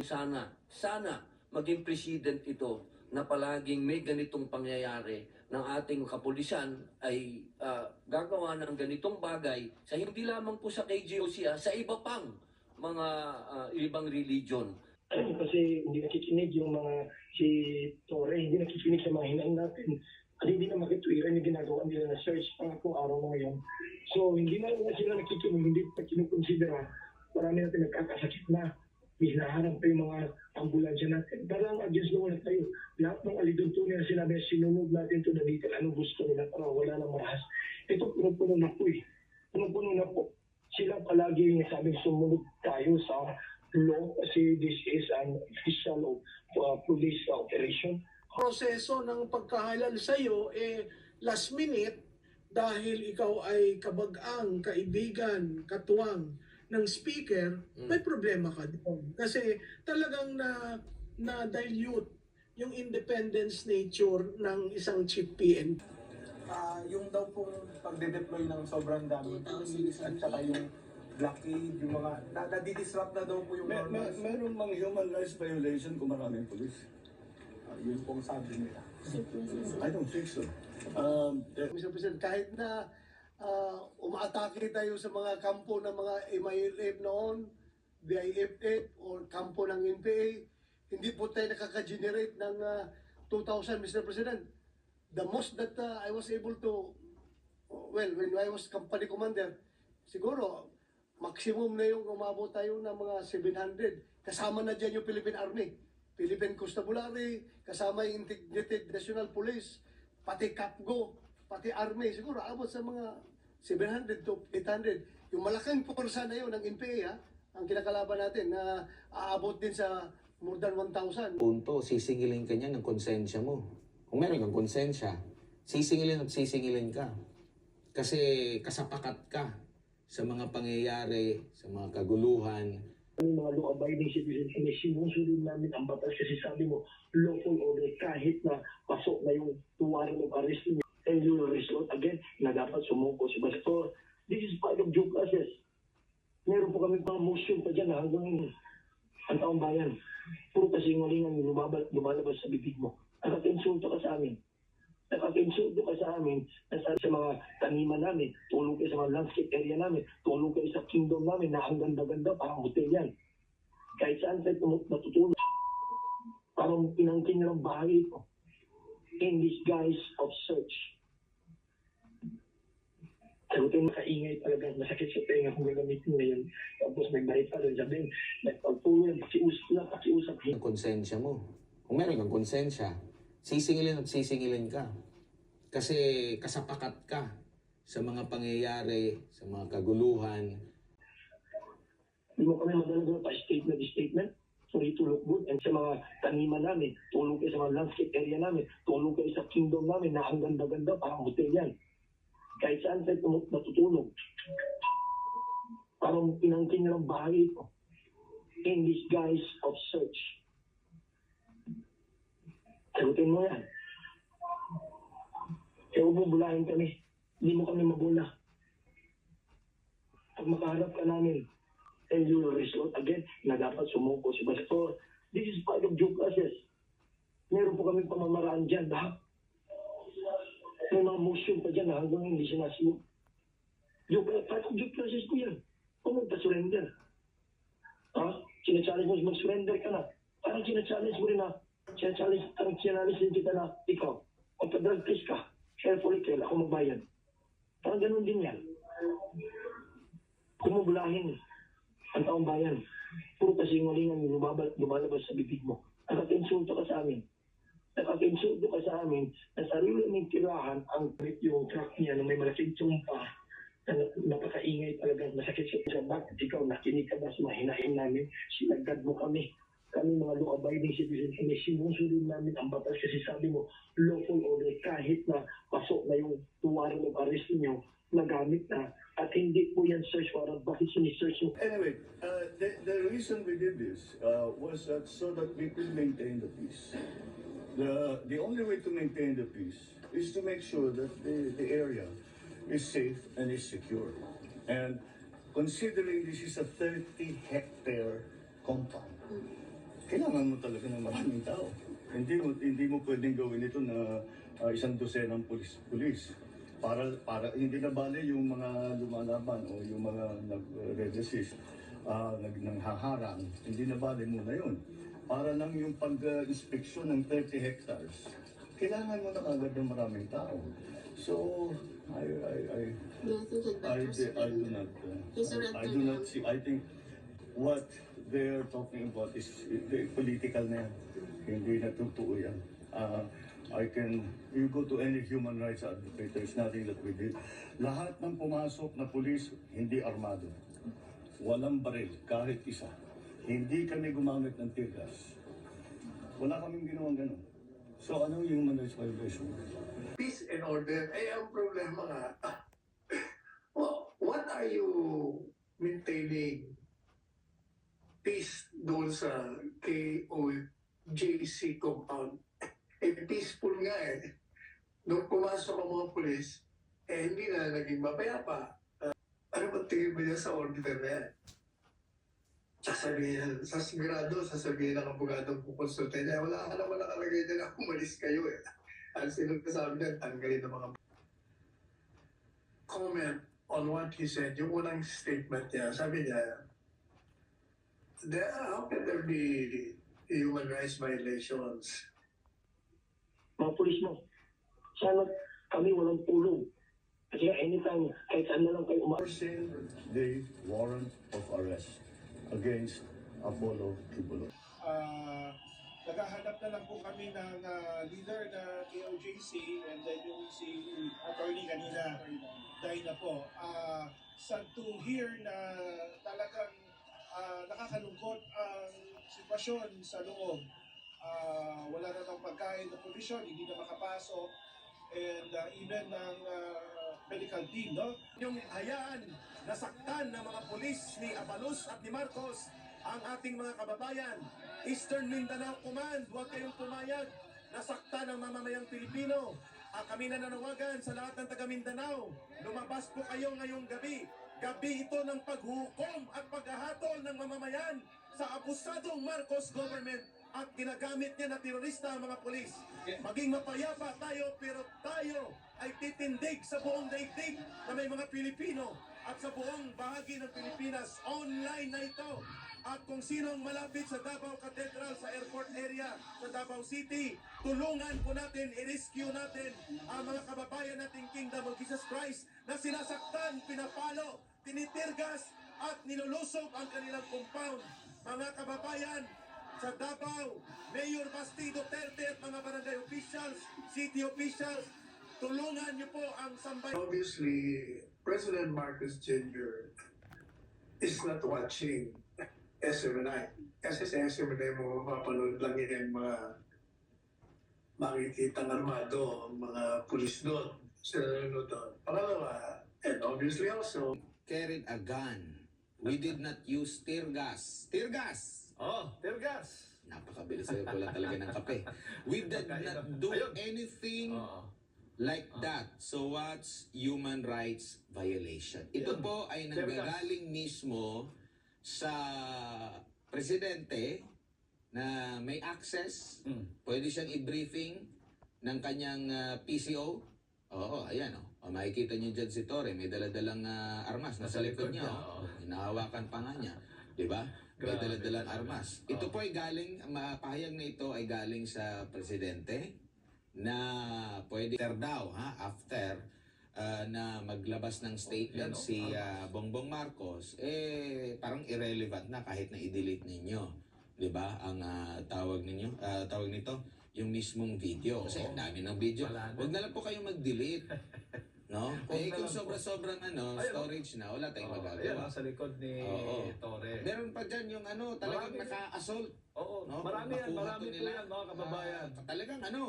Sana, sana maging president ito na palaging may ganitong pangyayari ng ating kapulisan ay ah, gagawa ng ganitong bagay sa hindi lamang po sa KGOC, ah, sa iba pang mga ah, ibang religion. kasi hindi nakikinig yung mga si Torre, hindi nakikinig sa mga hinaing natin. At hindi na makitwiran yung ginagawa nila na search pang araw na ngayon. So hindi na sila nakikinig, hindi pa kinukonsidera. Marami natin nagkakasakit na. May hinaharap pa yung mga ambulansya natin. Parang against the wall na tayo. Lahat ng aliduntunin na sinabi, sinunog natin to na dito. Anong gusto nila para wala nang marahas. Ito puno-puno na po eh. Puno-puno na po. Sila palagi yung sabing sumunod tayo sa law kasi this is an official uh, police operation. proseso ng pagkahalal sa iyo eh last minute dahil ikaw ay kabag-ang, kaibigan, katuwang ng speaker, Mm. may problema ka doon. Kasi talagang na na dilute yung independence nature ng isang chief PNP. Ah, yung daw pong pagde-deploy ng sobrang dami at saka yung blockade, yung mga, na, nadidisrupt na daw po yung Mer mer normal. meron mang human rights violation kung maraming polis. Ah, yun pong sabi nila. I don't think so. Um, there- Mr. President, kahit na uh, umaatake tayo sa mga kampo ng mga MILF noon, BIFF or kampo ng NPA, hindi po tayo nakaka-generate ng uh, 2,000, Mr. President. The most that uh, I was able to, well, when I was company commander, siguro, maximum na yung umabot tayo ng mga 700. Kasama na dyan yung Philippine Army. Philippine Constabulary, kasama yung Integrated National Police, pati CAPGO, pati Army, siguro abot sa mga 700 to 800. Yung malaking pursa na yun ng NPA, ha, ang kinakalaban natin, na aabot din sa more than 1,000. punto, sisingilin ka niya ng konsensya mo. Kung meron kang konsensya, sisingilin at sisingilin ka. Kasi kasapakat ka sa mga pangyayari, sa mga kaguluhan, Yung mga law-abiding citizens, sinisinusunod namin ang batas kasi sabi mo, lawful order kahit na pasok na yung tuwaran ng arrest niyo. And you will resort again na dapat sumuko si Pastor. This is part of due process. Meron po kami pang motion pa dyan na hanggang ang taong bayan. Puro kasingalingan yung lumalabas sa bibig mo. Nakakinsulto ka sa amin. Nakakinsulto ka sa amin na sa, sa mga taniman namin, tulong kayo sa mga landscape area namin, tulong kayo sa kingdom namin na ang ganda-ganda, parang hotel yan. Kahit saan tayo natutulog. Parang pinangkin ng bahay ko. In this guise of search. Sagutin makaingay talaga, masakit sa tenga kung gagamitin na yun. Tapos nagbahit pa rin sabihin, nagpagpulo, pakiusap na, pakiusap. ng konsensya mo. Kung meron kang konsensya, sisingilin at sisingilin ka. Kasi kasapakat ka sa mga pangyayari, sa mga kaguluhan, Hindi mo kami madalaga pa statement statement it to look good. And sa mga taniman namin, tulong kayo sa mga landscape area namin, tulong kayo sa kingdom namin na ang ganda-ganda, parang hotel yan. Kahit saan tayo natutulog. Parang pinangkin ng bahay ko. In this guise of search. Sagutin mo yan. Kaya huwag kami. Hindi mo kami mabula. Pag makaharap ka namin, and you will resort again na dapat sumuko si Pastor. This is part of due process. Meron po kami pamamaraan dyan, lahat. May mga motion pa dyan na hanggang hindi sinasunod. Due, part of due process ko yan. Kung magpa-surrender. Ha? Sinachallenge mo, mag-surrender ka na. Parang sinachallenge mo rin na, sinachallenge, parang sinachallenge din kita na, ikaw, magpa-drug test ka, carefully kail, ako magbayad. Parang ganun din yan. Kumubulahin ang taong bayan. Puro kasingalingan yung lumalabas sa bibig mo. Nakakinsulto ka sa amin. Nakakinsulto ka sa amin na sarili ng tirahan ang yung truck niya na may malaking tsumpa na napakaingay talaga, masakit sa isa. Bakit ikaw nakinig ka ba sa mahinahin namin? Sinagdad mo kami. Kami mga law-abiding citizens, hindi sinusunod namin ang batas kasi sabi mo, lawful order kahit na pasok na yung tuwaran ng arrest niyo, nagamit na at hindi po yan search warrant. Bakit sinisearch mo anyway, uh, the, the reason we did this uh, was that so that we could maintain the peace. The, the only way to maintain the peace is to make sure that the, the area is safe and is secure. And considering this is a 30 hectare compound, kailangan mo talaga ng maraming tao. Hindi mo hindi mo pwedeng gawin ito na ah, isang dosenang pulis pulis para para hindi na bale yung mga lumalaban o yung mga nag-resist uh, nag nanghaharang hindi na bale muna yun para lang yung pag-inspeksyon ng 30 hectares kailangan mo na kagad ng maraming tao so I I I Do you think it I, I do not uh, He's already I do not see I think what they're talking about is eh, political na yan. Hindi na totoo yan. Uh, I can, you go to any human rights advocate, there's nothing that we did. Lahat ng pumasok na pulis, hindi armado. Walang baril, kahit isa. Hindi kami gumamit ng tear gas. Wala kaming ginawang ganun. So anong human rights violation? peace and order, eh ang problema nga, well, what are you maintaining peace doon sa KOJC compound? Eh, peaceful nga eh. Nung pumasok ang mga pulis, eh hindi na naging mapayapa. Ah, ano ba tingin mo niya sa order na yan? Sasabihin, sa sigurado, sasabihin ng abogadong kukonsulta niya, wala ka naman nakalagay na na umalis kayo eh. Ang sinasabi niya, tanggalin ng mga comment on what he said, yung unang statement niya, sabi niya, there, how can there be human rights violations? Mga pulis mo, sana kami walang pulong. Kasi anytime, kahit saan na lang kayo umalis. Enforcing the warrant of arrest against Apollo Kibulo. Ah, naghahanap na lang po kami ng ah, leader na KOJC and then yung si attorney kanina, dahil na po. Ah, sad to hear na talagang ah, nakakalungkot ang sitwasyon sa loob. Ah, wala na ng pagkain ng provision, hindi na makapasok and ah, even ng ah, medical team, no? yung hayaan nasaktan ng mga pulis ni Abalos at ni Marcos ang ating mga kababayan. Eastern Mindanao Command, huwag kayong pumayag. Nasaktan ang mamamayang Pilipino. Ah, kami na nanawagan sa lahat ng taga Mindanao. Lumabas po kayo ngayong gabi. Gabi ito ng paghukom at paghahatol ng mamamayan sa abusadong Marcos government at ginagamit niya na terorista ang mga pulis. Maging mapayapa tayo pero tayo ay titindig sa buong daigdig na may mga Pilipino at sa buong bahagi ng Pilipinas. Online na ito. At kung sino ang malapit sa Davao Cathedral sa airport area sa Davao City, tulungan po natin, i-rescue natin ang mga kababayan nating Kingdom of Jesus Christ na sinasaktan, pinapalo, tinitirgas at nilulusog ang kanilang compound. Mga kababayan, sa Davao, Mayor Basti Duterte at mga barangay officials, city officials, tulungan niyo po ang sambay. Obviously, President Marcos Jr. is not watching SMNI. Kasi sa SMNI mo mapapanood lang yan mga makikita ng armado, ang mga pulis doon. Sila nanonood doon. Pangalawa, and obviously also, Carried a gun. We did not use tear gas. Tear gas! Oh, tear gas. Napakabilis sa'yo pala talaga ng kape. We did not do Ayun. anything Oo. like that. So what's human rights violation? Ito po ay Tear gas. nanggagaling mismo sa presidente na may access, Mm. pwede siyang i-briefing ng kanyang ah, PCO. Oo, ayan oh. O, makikita niyo dyan si Torre, may daladalang ah, armas nasa likod niya. Oh. Hinahawakan pa nga niya. Di ba? Talaga. armas. Ito po ay galing, ang mapahayag na ito ay galing sa presidente na pwede after daw, ha? After ah, na maglabas ng statement si ah, Bongbong Marcos, eh parang irrelevant na kahit na i-delete ninyo. 'Di ba? Ang ah, tawag ninyo, ah, tawag nito, yung mismong video kasi ang dami ng video. Huwag na lang po kayong mag-delete. No? Kung lang po. sobra-sobrang ano, Ayun, storage na, wala tayong Oh, ayan, magagawa. nasa likod ni Oo. Torre. Meron pa dyan yung ano, talagang Marami. naka-assault. Oo, No? marami yan, marami to po nila. yan, mga kababayan. Ah, talagang ano,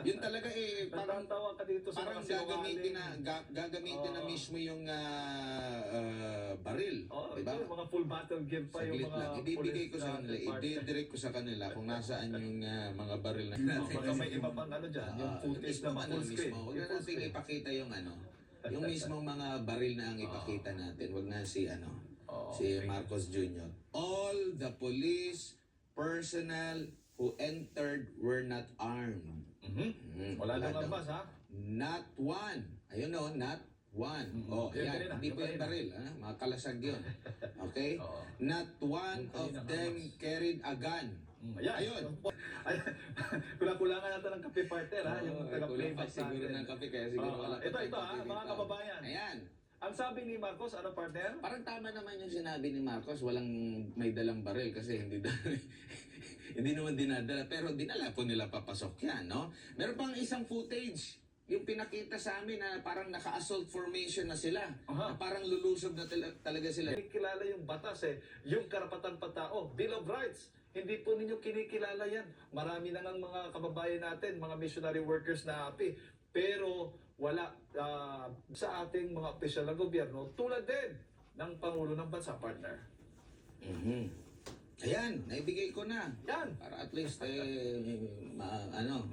yun talaga eh, parang Natatawa ka dito sa parang mga gagamitin na ga, gagamitin na Oo. mismo yung ah, ah, baril, Oo, di ba? mga full battle gear pa yung Saglit mga lang. Ibibigay ko sa na kanila, department. i-direct ko sa kanila kung nasaan yung ah, mga baril na Oh, Baka may iba pang ano dyan, yung Ah, footage na mga ano, full screen. mismo. Huwag Yung na natin ipakita yung ano, yung mismo mga baril na ang ipakita natin. Huwag na si ano, si. Marcos Jr. All the police personnel who entered were not armed. Mhm. Mm, Wala daw daw. armas ha? Not one. Ayun o, not one. Mm, Oh, yan. kanina, Hindi po yung baril. Ha? Mga kalasag yun. Okay? Oo. Not one Yung of them armas. carried a gun. Mm, Ayan. Ayun. Kulang-kulangan natin ng kape partner ha. Yung kulang taga-playback pa sa siguro ng kape kaya siguro Oo, wala pa ito, ito, ah, kape mga kababayan. Ayan. Ang sabi ni Marcos, ano partner? Parang tama naman yung sinabi ni Marcos, walang may dalang baril kasi hindi da- hindi naman dinadala pero dinala po nila papasok yan, no? Meron pang isang footage yung pinakita sa amin na parang naka-assault formation na sila. Na Aha. parang lulusob na tala- talaga sila. Kinikilala yung batas eh, yung karapatan patao, Bill of Rights. Hindi po ninyo kinikilala yan. Marami na ng mga kababayan natin, mga missionary workers na api. Pero wala ah, sa ating mga opisyal ng gobyerno tulad din ng Pangulo ng Bansa, partner. Mhm. Ayan, naibigay ko na. Yan, Para at least, eh, ma- ano,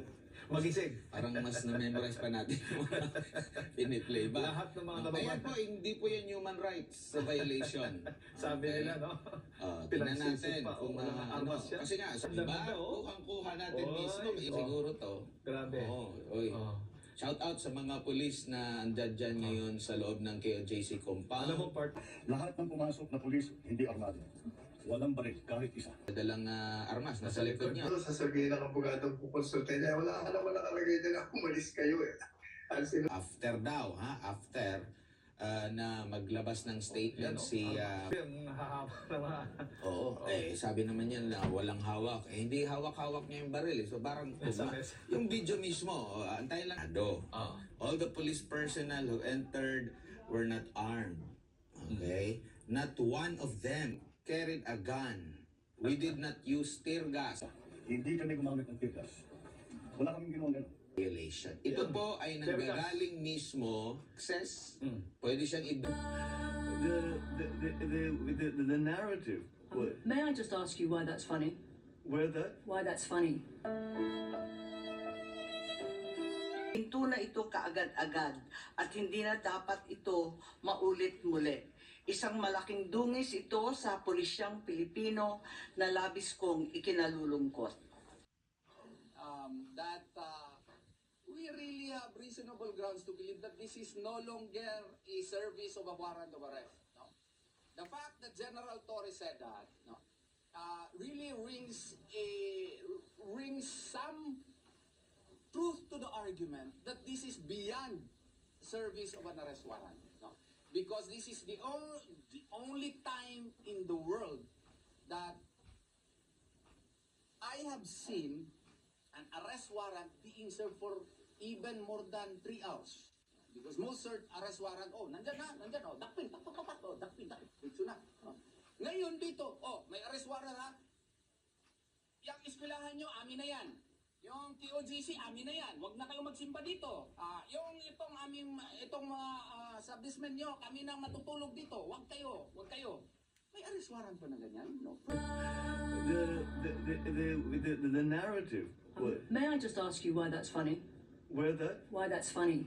magising. parang mas na-memorize pa natin yung mga piniplay ba? Lahat ng mga Ayan kababayan. po, hindi po yan human rights sa violation. Sabi Okay? nila, no? Uh, tingnan natin pa, kung oh, uh, ano. yan. Kasi nga, sa iba, oh. kuhang-kuha natin Oy, mismo. Eh, oh. siguro to. Grabe. Oo, oy. Oh. Shout out sa mga pulis na andyan dyan ngayon sa loob ng KOJC compound. Alam mo, part, Lahat ng pumasok na pulis, hindi armado. Walang baril, kahit isa. Dalang uh, armas nasa likod niya. Ano sasabihin ng abogadong kukonsulta niya? Wala ka naman nakalagay din na umalis kayo eh. After daw, ha? After uh, na maglabas ng statement oh. si... uh. Oo, eh, sabi naman yan na walang hawak. Eh, hindi hawak-hawak niya yung baril. eh. So parang mesa. yung video mismo, oh, antayin lang. Ado. Ah. All the police personnel who entered were not armed. Okay? Not one of them carried a gun. We did not use tear gas Hindi kami gumamit ng tigas. Wala kaming ginawa ganun. violation. Ito po ay Tear gas. nanggagaling mismo access. Mm. Pwede siyang i- The, the, the, the, the, the narrative, Um, may I just ask you why that's funny? where that Why that's funny? Hinto na ito kaagad-agad at hindi na dapat ito maulit muli. Isang malaking dungis ito sa pulisyang Pilipino na labis kong ikinalulungkot. um, that uh, we really have reasonable grounds to believe that this is no longer a service of a warrant of arrest. No? The fact that General Torres said that no, uh, really rings a rings some truth to the argument that this is beyond service of an arrest warrant. Because this is the, on, the only time in the world that I have seen an arrest warrant being served for even more than three hours. Because most search arrest warrant, oh, nandyan na, nandyan, oh, dakpin, tak, oh, dakpin, dakpin, dito na. Oh. Ngayon dito, oh, may arrest warrant ha. Yung eskwelahan nyo, amin na yan. Yung TOGC, amin na yan. Huwag na kayo magsimba dito. Ah, yung itong aming, itong mga uh, subdismen nyo, kami na matutulog dito. Huwag kayo, huwag kayo. May arrest warrant ba na ganyan? No. the, the, the, the, the, the narrative, Um, may I just ask you why that's funny? where that Why that's funny?